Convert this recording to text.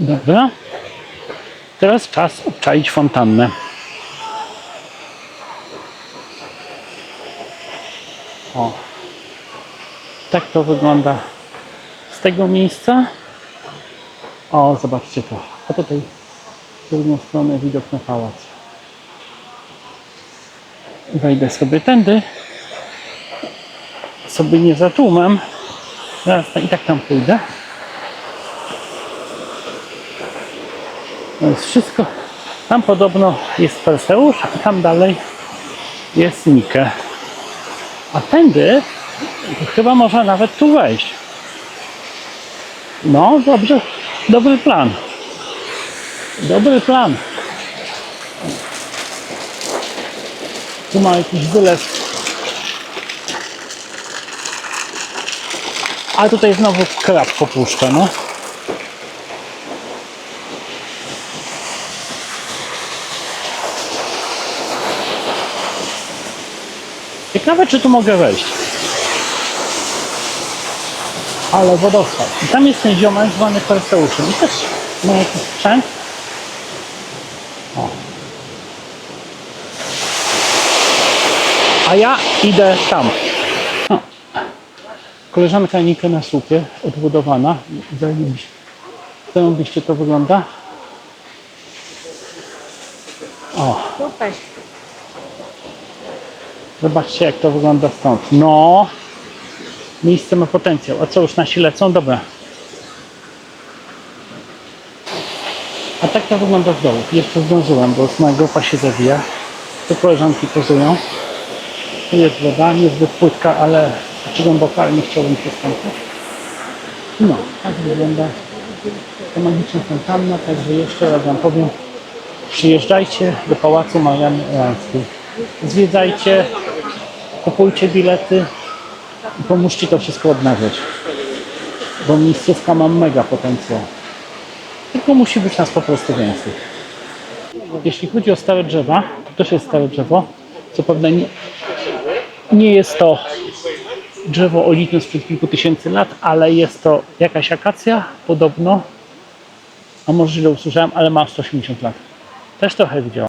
Dobra. Teraz czas obczaić fontannę. O. Tak to wygląda z tego miejsca. O, zobaczcie to. A tutaj z drugą stronę widok na pałac. Wejdę sobie tędy. Sobie nie za tłumem. Zaraz i tak tam pójdę. Jest wszystko. Tam podobno jest Perseusz, a tam dalej jest Nike. A tędy chyba można nawet tu wejść. No, dobrze. Dobry plan. Dobry plan. Tu ma jakiś wylew. A tutaj znowu krab popuszcza, no. Ciekawe, czy tu mogę wejść. Ale wodospad. I tam jest ten ziomek zwany Perseuszem. I też ma jakiś sprzęt. O. A ja idę tam. Koleżanka Nika na słupie, odbudowana. Zajebiście to wygląda. O. Super. Zobaczcie, jak to wygląda stąd. No, miejsce ma potencjał. A co, już nasi lecą? Dobra. A tak to wygląda z dołu. Jeszcze zdążyłem, bo moja grupa się zawija. Tu koleżanki pozują. Tu jest woda, niezbyt płytka, ale czy głęboka, ale nie chciałbym się skąpać. No, tak wygląda ta magiczna fontanna. Także jeszcze raz Wam powiem, przyjeżdżajcie do Pałacu Ełańskiej. Zwiedzajcie, kupujcie bilety i pomóżcie to wszystko odnawiać. Bo miejscówka ma mega potencjał. Tylko musi być nas po prostu więcej. Jeśli chodzi o stare drzewa, to też jest stare drzewo. Co prawda nie, nie jest to drzewo oliwne sprzed kilku tysięcy lat, ale jest to jakaś akacja, podobno. A może źle usłyszałem, ale ma 180 lat. Też trochę widziałem.